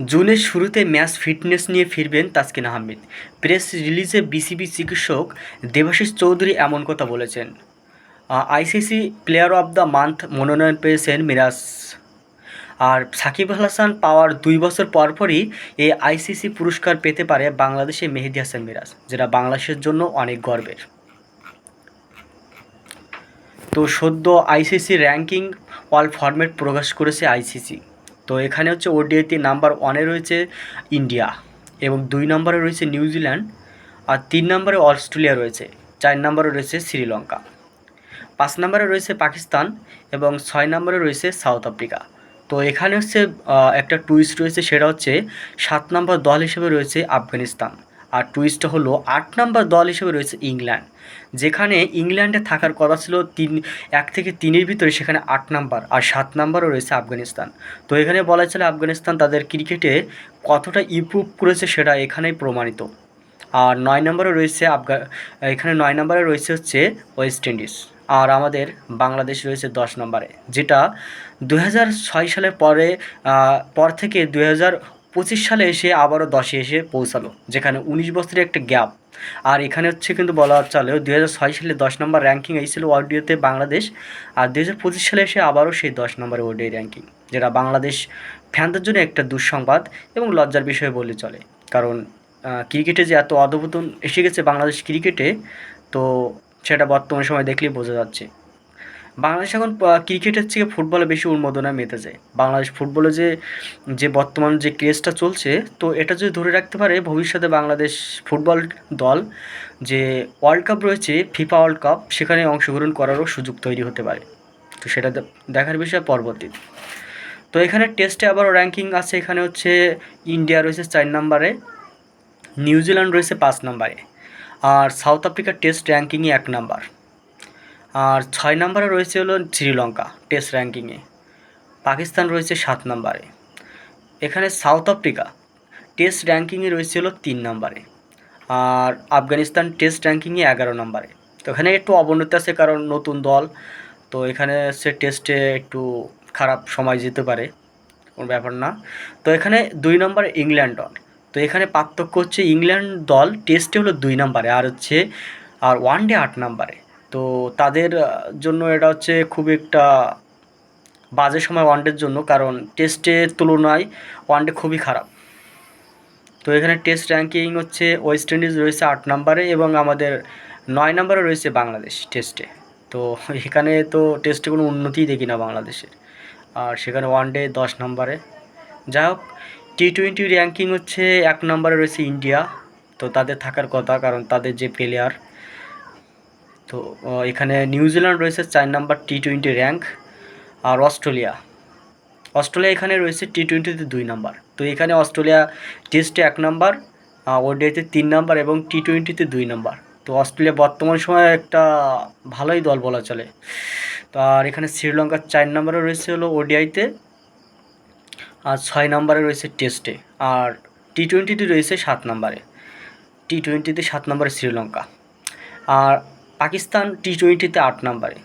জুনের শুরুতে match fitness নিয়ে ফিরবেন তাসকিন আহমেদ। প্রেস রিলিজে বিসিবি চিকিৎসক দেবাশিস চৌধুরী এমন কথা বলেছেন ICC player of the month মনোনয়ন পেয়েছেন মিরাজ। আর সাকিব আল হাসান পাওয়ার দুই বছর পরপরই এই আইসিসি পুরস্কার পেতে পারে বাংলাদেশে মেহেদি হাসান মিরাজ, যেটা বাংলাদেশের জন্য অনেক গর্বের। তো সদ্য আইসিসি র্যাঙ্কিং অল ফরম্যাট প্রকাশ করেছে আইসিসি। তো এখানে হচ্ছে ওডিআইতে নাম্বার ওয়ানে রয়েছে ইন্ডিয়া এবং দুই নম্বরে রয়েছে নিউজিল্যান্ড আর তিন নম্বরে অস্ট্রেলিয়া রয়েছে। চার নম্বরে রয়েছে শ্রীলঙ্কা পাঁচ নম্বরে রয়েছে পাকিস্তান এবং ছয় নম্বরে রয়েছে সাউথ আফ্রিকা তো এখানে হচ্ছে একটা টুইস্ট রয়েছে, সেটা হচ্ছে সাত নম্বর দল হিসেবে রয়েছে আফগানিস্তান। আর টুইস্ট হলো আট নম্বর দল হিসেবে রয়েছে ইংল্যান্ড। যেখানে ইংল্যান্ডে থাকার কথা ছিল তিন, এক থেকে তিনের ভিতরে সেখানে আট নাম্বার আর সাত নাম্বারও রয়েছে আফগানিস্তান। তো এখানে বলা ছিল আফগানিস্তান তাদের ক্রিকেটে কতটা ইমপ্রুভ করেছে সেটা এখানেই প্রমাণিত। আর নয় নম্বরে রয়েছে আফগা, এখানে নয় নম্বরে রয়েছে হচ্ছে ওয়েস্ট ইন্ডিজ আর আমাদের বাংলাদেশ রয়েছে দশ নম্বরে, যেটা দু সালের পরে পর থেকে দু হাজার পঁচিশ সালে এসে আবারও দশে এসে পৌঁছালো, যেখানে উনিশ বছরের একটা গ্যাপ। আর এখানে হচ্ছে কিন্তু বলা চলেও দু হাজার ছয় সালে দশ নম্বর র্যাঙ্কিং এসেছিল ওয়ার্ডিওতে বাংলাদেশ, আর দু হাজার পঁচিশ সালে এসে আবারও সেই দশ নম্বরে ওডিআই র্যাঙ্কিং যেটা বাংলাদেশ ফ্যানদের জন্য একটা দুঃসংবাদ এবং লজ্জার বিষয় বলে চলে। কারণ ক্রিকেটে যে এত অধপতন এসে গেছে বাংলাদেশ ক্রিকেটে, তো সেটা বর্তমান সময় দেখলেই বোঝা যাচ্ছে। বাংলাদেশ এখন ক্রিকেটের থেকে ফুটবলে বেশি উন্মাদনায় মেতেছে বাংলাদেশ ফুটবলে যে যে বর্তমান যে ক্রেজটা চলছে, তো এটা যদি ধরে রাখতে পারে, ভবিষ্যতে বাংলাদেশ ফুটবল দল যে ওয়ার্ল্ড কাপ রয়েছে ফিফা ওয়ার্ল্ড কাপ সেখানে অংশগ্রহণ করারও সুযোগ তৈরি হতে পারে। তো সেটা দেখার বিষয় পরবর্তী। তো এখানে টেস্টে আবার র্যাঙ্কিং আছে, এখানে হচ্ছে ইন্ডিয়া রয়েছে চার নম্বরে নিউজিল্যান্ড রয়েছে পাঁচ নম্বরে, আর সাউথ আফ্রিকার টেস্ট র্যাঙ্কিংয়ে এক নাম্বার। আর ছয় নম্বরে রয়েছে হলো শ্রীলঙ্কা টেস্ট র্যাঙ্কিংয়ে। পাকিস্তান রয়েছে সাত নম্বরে। এখানে সাউথ আফ্রিকা টেস্ট র্যাঙ্কিংয়ে রয়েছে হলো তিন নম্বরে। আর আফগানিস্তান টেস্ট র্যাঙ্কিংয়ে এগারো নম্বরে। তো এখানে একটু অবনতি আছে কারণ নতুন দল, তো এখানে সে টেস্টে একটু খারাপ সময় যেতে পারে, কোনো ব্যাপার না। তো এখানে দুই নম্বরে ইংল্যান্ড দল। তো এখানে পার্থক্য হচ্ছে ইংল্যান্ড দল টেস্টে হলো দুই নম্বরে, আর হচ্ছে, আর ওয়ান ডে আট নম্বরে। তো তাদের জন্য এটা হচ্ছে খুব একটা বাজে সময় ওয়ানডের জন্য, কারণ টেস্টের তুলনায় ওয়ানডে খুবই খারাপ। তো এখানে টেস্ট র্যাঙ্কিং হচ্ছে ওয়েস্ট ইন্ডিজ রয়েছে আট নম্বরে এবং আমাদের নয় নম্বরে রয়েছে বাংলাদেশ টেস্টে তো এখানে তো টেস্টে কোনো উন্নতিই দেখি না বাংলাদেশের। আর সেখানে ওয়ানডে দশ নম্বরে। যাই হোক টি টোয়েন্টি র্যাঙ্কিং হচ্ছে এক নম্বরে রয়েছে ইন্ডিয়া। তো তাদের থাকার কথা, কারণ তাদের যে প্লেয়ার তো এখানে নিউজিল্যান্ড রয়েছে চার নাম্বার টি টোয়েন্টি র্যাঙ্ক আর অস্ট্রেলিয়া। অস্ট্রেলিয়া এখানে রয়েছে টি টোয়েন্টিতে দুই নাম্বার। তো এখানে অস্ট্রেলিয়া টেস্টে এক নাম্বার ওডিআইতে তিন নাম্বার এবং টি টোয়েন্টিতে দুই নাম্বার। তো অস্ট্রেলিয়া বর্তমান সময়ে একটা ভালোই দল বলা চলে। তো আর এখানে শ্রীলঙ্কার চার নাম্বারে রয়েছে হলো ওডিআইতে আর ছয় নাম্বারে রয়েছে টেস্টে। আর টি টোয়েন্টিতে রয়েছে সাত নাম্বারে। টি টোয়েন্টিতে সাত নম্বরে শ্রীলঙ্কা। আর পাকিস্তান টি টোয়েন্টিতে আট নম্বরে।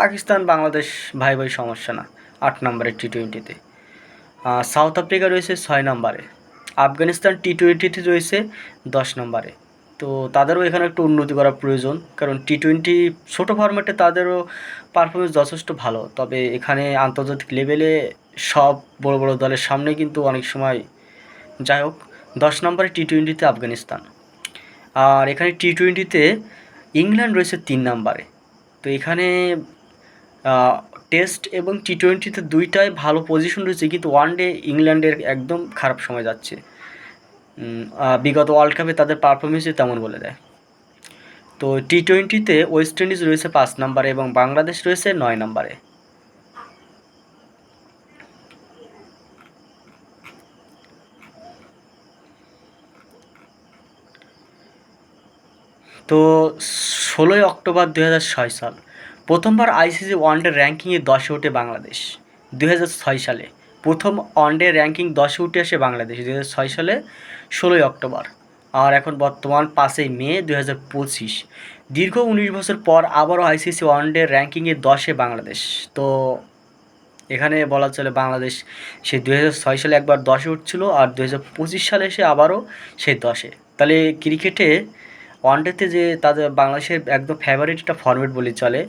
পাকিস্তান, বাংলাদেশ, ভাই ভাই, সমস্যা না, আট নম্বরে টি টোয়েন্টিতে সাউথ আফ্রিকা রয়েছে ছয় নম্বরে। আফগানিস্তান টি টোয়েন্টিতে রয়েছে দশ নম্বরে। তো তাদেরও এখানে একটু উন্নতি করা প্রয়োজন, কারণ টি টোয়েন্টি ছোটো ফরম্যাটে তাদেরও পারফরমেন্স যথেষ্ট ভালো। তবে এখানে আন্তর্জাতিক লেভেলে সব বড় বড় দলের সামনে কিন্তু অনেক সময় যাই হোক, দশ নম্বরে টি টোয়েন্টিতে আফগানিস্তান। আর এখানে টি টোয়েন্টিতে ইংল্যান্ড রয়েছে তিন নাম্বারে। তো এখানে টেস্ট এবং টি টোয়েন্টিতে দুইটাই ভালো পজিশন রয়েছে, কিন্তু ওয়ান ডে ইংল্যান্ডের একদম খারাপ সময় যাচ্ছে। বিগত ওয়ার্ল্ড কাপে তাদের পারফরমেন্সই তেমন বলে দেয়। তো টি টোয়েন্টিতে ওয়েস্ট ইন্ডিজ রয়েছে পাঁচ নাম্বারে এবং বাংলাদেশ রয়েছে নয় নাম্বারে। তো ষোলোই অক্টোবর দু ছয় সাল, প্রথমবার আইসিসি ওয়ানডে র্যাঙ্কিংয়ে দশে ওঠে বাংলাদেশ। দু ছয় সালে প্রথম ওয়ানডে র্যাঙ্কিং দশে উঠে আসে বাংলাদেশ দু ছয় সালে ষোলোই অক্টোবর। আর এখন বর্তমান পাঁচই মে দু পঁচিশ। দীর্ঘ উনিশ বছর পর আবারও আইসিসি ওয়ানডে র্যাঙ্কিংয়ে দশে বাংলাদেশ। তো এখানে বলা চলে বাংলাদেশ, সে দু ছয় সালে একবার দশে উঠছিল আর দু সালে এসে আবারও সে দশে। তাহলে ক্রিকেটে ওয়ানডেতে যে তাদের বাংলাদেশের একদম ফেভারিট একটা ফর্মেট বলে চলে।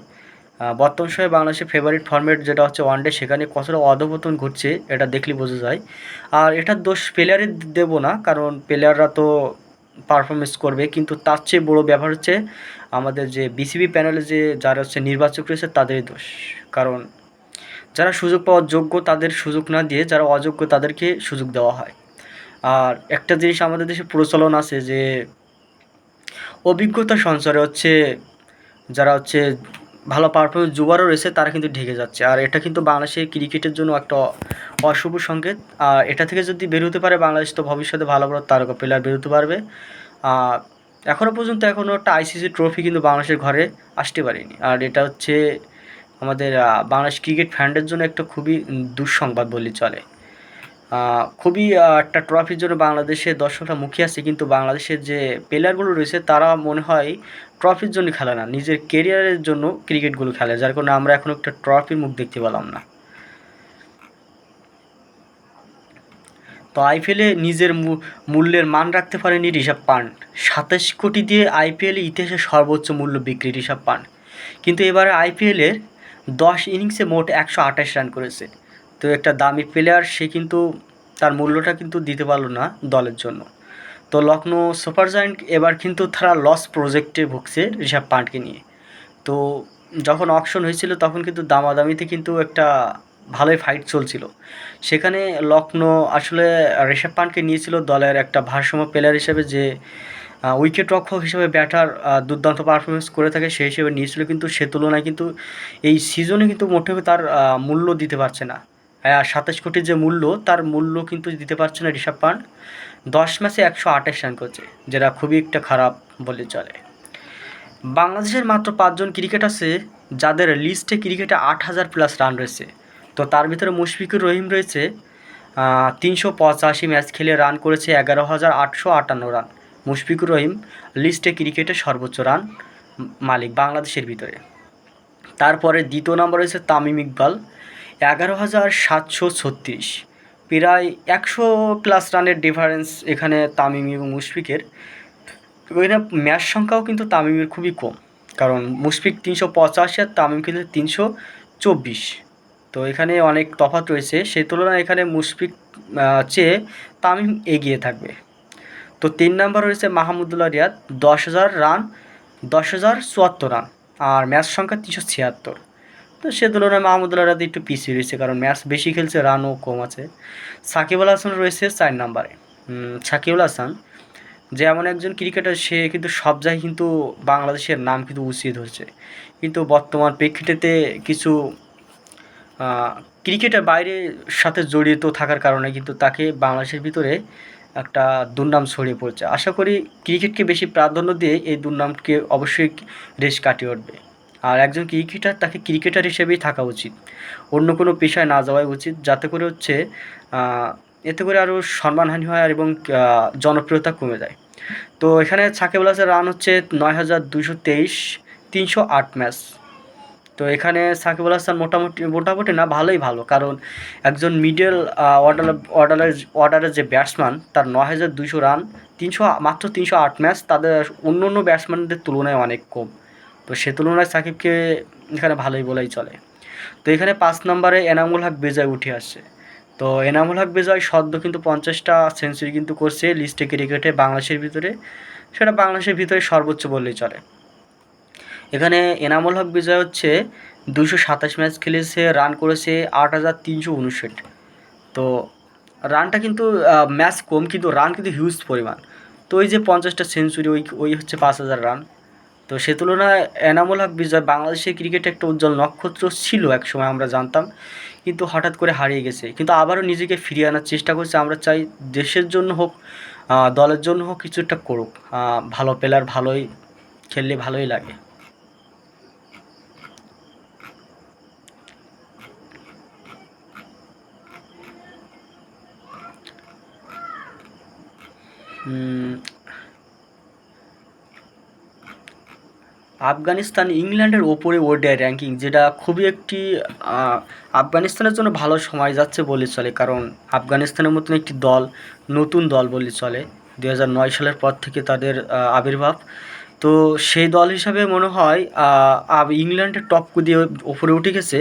বর্তমান সময়ে বাংলাদেশের ফেভারিট ফর্মেট যেটা হচ্ছে ওয়ানডে, সেখানে কতটা অধপতন ঘটছে, এটা দেখলে বোঝা যায়। আর এটার দোষ প্লেয়ারের দেবো না, কারণ প্লেয়াররা তো পারফরমেন্স করবে, কিন্তু তার চেয়ে বড়ো ব্যাপার হচ্ছে আমাদের যে বিসিবি প্যানেলে যে যারা হচ্ছে নির্বাচক রয়েছে, তাদেরই দোষ। কারণ যারা সুযোগ পাওয়ার যোগ্য, তাদের সুযোগ না দিয়ে যারা অযোগ্য, তাদেরকে সুযোগ দেওয়া হয়। আর একটা জিনিস আমাদের দেশে প্রচলন আছে যে অভিজ্ঞতা সঞ্চারে হচ্ছে, যারা হচ্ছে ভালো পারফরমেন্স যুবারও রয়েছে, তারা কিন্তু ঢেকে যাচ্ছে। আর এটা কিন্তু বাংলাদেশের ক্রিকেটের জন্য একটা অশুভ সংকেত। আর এটা থেকে যদি বেরোতে পারে বাংলাদেশ, তো ভবিষ্যতে ভালো ভালো তারকা প্লেয়ার বেরোতে পারবে। এখনও পর্যন্ত এখনও একটা আইসিসি ট্রফি কিন্তু বাংলাদেশের ঘরে আসতে পারেনি। আর এটা হচ্ছে আমাদের বাংলাদেশ ক্রিকেট ফ্যান্ডের জন্য একটা খুবই দুঃসংবাদ বললে চলে। খুবই একটা ট্রফির জন্য বাংলাদেশের দর্শকরা মুখিয়ে আছে, কিন্তু বাংলাদেশের যে প্লেয়ারগুলো রয়েছে, তারা মনে হয় ট্রফির জন্য খেলে না। নিজের কেরিয়ারের জন্য ক্রিকেটগুলো খেলে, যার কারণে আমরা এখন একটা ট্রফির মুখ দেখতে পেলাম না। তো আইপিএলে নিজের মূল্যের মান রাখতে পারেনি ঋষভ পান্ট। সাতাশ কোটি দিয়ে আইপিএলে ইতিহাসে সর্বোচ্চ মূল্য বিক্রি ঋষভ পান্ট। কিন্তু এবারে আইপিএলের দশ ইনিংসে মোট একশো আঠাশ রান করেছে। তো একটা দামি প্লেয়ার সে কিন্তু তার মূল্যটা কিন্তু দিতে পারল না দলের জন্য। তো লখনৌ সুপার জায়েন্ট এবার কিন্তু তারা লস প্রজেক্টে ভুগছে ঋষভ পান্টকে নিয়ে। তো যখন অকশন হয়েছিল, তখন কিন্তু দামাদামিতে কিন্তু একটা ভালোই ফাইট চলছিল। সেখানে লখনৌ আসলে ঋষভ পান্টকে নিয়েছিল দলের একটা ভারসাম্য প্লেয়ার হিসেবে যে উইকেট রক্ষক হিসেবে ব্যাটার দুর্দান্ত পারফরমেন্স করে থাকে, সেই হিসেবে নিয়েছিল। কিন্তু সে তুলনায় কিন্তু এই সিজনে কিন্তু মোটেও তার মূল্য দিতে পারছে না। সাতাশ কোটির যে মূল্য, তার মূল্য কিন্তু দিতে পারছে না ঋষভ পান্ট। দশ ম্যাচে একশো আঠাশ রান করছে, যেটা খুবই একটা খারাপ বলে চলে। বাংলাদেশের মাত্র পাঁচজন ক্রিকেট আছে, যাদের লিস্টে ক্রিকেটে আট হাজার প্লাস রান রয়েছে। তো তার ভিতরে মুশফিকুর রহিম রয়েছে তিনশো পঁচাশি ম্যাচ খেলে রান করেছে এগারো হাজার আটশো আটান্ন রান। মুশফিকুর রহিম লিস্টে ক্রিকেটে সর্বোচ্চ রান মালিক বাংলাদেশের ভিতরে। তারপরে দ্বিতীয় নম্বর রয়েছে তামিম ইকবাল। এগারো হাজার সাতশো ছত্রিশ। প্রায় একশো প্লাস রানের ডিফারেন্স এখানে তামিম এবং মুশফিকের। এখানে ম্যাচ সংখ্যাও কিন্তু তামিমের খুবই কম। কারণ মুশফিক তিনশো পঁচাশি আর তামিম কিন্তু তিনশো চব্বিশ। তো এখানে অনেক তফাৎ রয়েছে। সেই তুলনায় এখানে মুশফিক চেয়ে তামিম এগিয়ে থাকবে। তো তিন নম্বর রয়েছে মাহমুদুল্লাহ রিয়াদ। দশ হাজার রান দশ হাজার চুয়াত্তর রান আর ম্যাচ সংখ্যা তিনশো ছিয়াত্তর। তো সে তুলনায় মাহমুদুল্লাহ রিয়াদ একটু পিছিয়ে রয়েছে, কারণ ম্যাচ বেশি খেলছে, রানও কম আছে। সাকিব আল হাসান রয়েছে চার নাম্বারে। সাকিবুল হাসান, যে এমন একজন ক্রিকেটার, সে কিন্তু সব জায়গায় কিন্তু বাংলাদেশের নাম কিন্তু উচিত হচ্ছে কিন্তু বর্তমান প্রেক্ষিতেতে কিছু ক্রিকেটের বাইরে সাথে জড়িত থাকার কারণে কিন্তু তাকে বাংলাদেশের ভিতরে একটা দুর্নাম ছড়িয়ে পড়ছে। আশা করি ক্রিকেটকে বেশি প্রাধান্য দিয়ে এই দুর্নামকে অবশ্যই রেশ কাটিয়ে উঠবে। আর একজন ক্রিকেটার তাকে ক্রিকেটার হিসেবেই থাকা উচিত। অন্য কোনো পেশায় না যাওয়াই উচিত। যাতে করে হচ্ছে এতে করে আরও সম্মানহানি হয় আর এবং জনপ্রিয়তা কমে যায়। তো এখানে সাকিব আল রান হচ্ছে নয় হাজার দুশো তেইশ, তিনশো আট ম্যাচ। তো এখানে সাকিব আল হাসান মোটামুটি মোটামুটি না, ভালোই ভালো। কারণ একজন মিডল অর্ডার অর্ডারের অর্ডারের যে ব্যাটসম্যান, তার ন হাজার দুইশো রান, তিনশো, মাত্র তিনশো আট ম্যাচ, তাদের অন্য অন্য ব্যাটসম্যানদের তুলনায় অনেক কম। তো সে তুলনায় সাকিবকে এখানে ভালোই বলাই চলে। তো এখানে পাঁচ নম্বরে এনামুল হক বেজয় উঠে আসছে। তো এনামুল হক বেজয় সদ্য কিন্তু পঞ্চাশটা সেঞ্চুরি কিন্তু করছে লিস্টে ক্রিকেটে বাংলাদেশের ভিতরে। সেটা বাংলাদেশের ভিতরে সর্বোচ্চ বললেই চলে। এখানে এনামুল হক বিজয় হচ্ছে দুশো সাতাশ ম্যাচ খেলেছে, রান করেছে আট হাজার তিনশো উনষাট। তো রানটা কিন্তু ম্যাচ কম কিন্তু, রান কিন্তু হিউজ পরিমাণ। তো ওই যে পঞ্চাশটা সেঞ্চুরি, ওই ওই হচ্ছে পাঁচ হাজার রান। তো সে তুলনায় এনামুল হক বিজয় বাংলাদেশের ক্রিকেটে একটা উজ্জ্বল নক্ষত্র ছিল এক সময় আমরা জানতাম। কিন্তু হঠাৎ করে হারিয়ে গেছে। কিন্তু আবারও নিজেকে ফিরিয়ে আনার চেষ্টা করছে। আমরা চাই দেশের জন্য হোক দলের জন্য হোক, কিছু একটা করুক। ভালো প্লেয়ার ভালোই খেললে ভালোই লাগে। আফগানিস্তান ইংল্যান্ডের ওপরে ওডিআই র্যাঙ্কিং যেটা খুবই একটি আফগানিস্তানের জন্য ভালো সময় যাচ্ছে বলে চলে, কারণ আফগানিস্তানের মতন একটি দল, নতুন দল বলে চলে দু সালের পর থেকে তাদের আবির্ভাব। তো সেই দল হিসাবে মনে হয় ইংল্যান্ডের টপ দিয়ে ওপরে উঠে গেছে।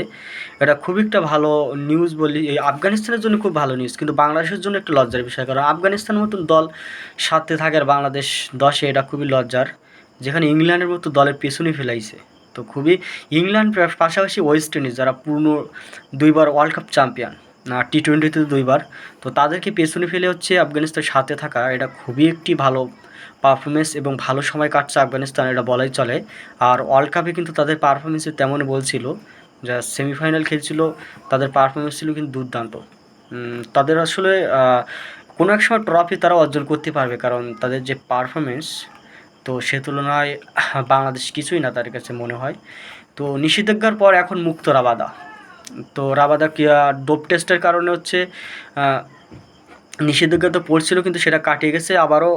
এটা খুব একটা ভালো নিউজ বলি আফগানিস্তানের জন্য খুব ভালো নিউজ কিন্তু বাংলাদেশের জন্য একটু লজ্জার বিষয়, কারণ আফগানিস্তানের মতন দল সাথে থাকে আর বাংলাদেশ দশে, এটা খুবই লজ্জার। যেখানে ইংল্যান্ডের মতো দলের পেছনে ফেলাইছে। তো খুবই ইংল্যান্ড পাশাপাশি ওয়েস্ট ইন্ডিজ, যারা পূর্ণ দুইবার ওয়ার্ল্ড কাপ চ্যাম্পিয়ন না টি টোয়েন্টিতে দুইবার, তো তাদেরকে পেছনে ফেলে হচ্ছে আফগানিস্তানের সাথে থাকা। এটা খুবই একটি ভালো পারফরমেন্স এবং ভালো সময় কাটছে আফগানিস্তান, এটা বলাই চলে। আর ওয়ার্ল্ড কাপে কিন্তু তাদের পারফরমেন্সে তেমন বলছিল যা সেমিফাইনাল খেলছিল, তাদের পারফরমেন্স ছিল কিন্তু দুর্দান্ত। তাদের আসলে কোনো এক সময় ট্রফি তারা অর্জন করতে পারবে, কারণ তাদের যে পারফরমেন্স তো সে তুলনায় বাংলাদেশ কিছুই না তার কাছে মনে হয়। তো নিষেধাজ্ঞার পর এখন মুক্ত রাবাদা। তো রাবাদা ডোপ টেস্টের কারণে হচ্ছে নিষেধাজ্ঞা তো পড়ছিল কিন্তু সেটা কাটিয়ে গেছে। আবারও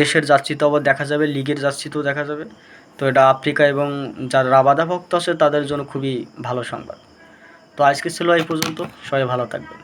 দেশের যাচ্ছি তো আবার দেখা যাবে, লিগের যাচ্ছি তো দেখা যাবে। তো এটা আফ্রিকা এবং যারা রাবাদা ভক্ত আছে তাদের জন্য খুবই ভালো সংবাদ। তো আজকে ছিল এই পর্যন্ত। সবাই ভালো থাকবেন।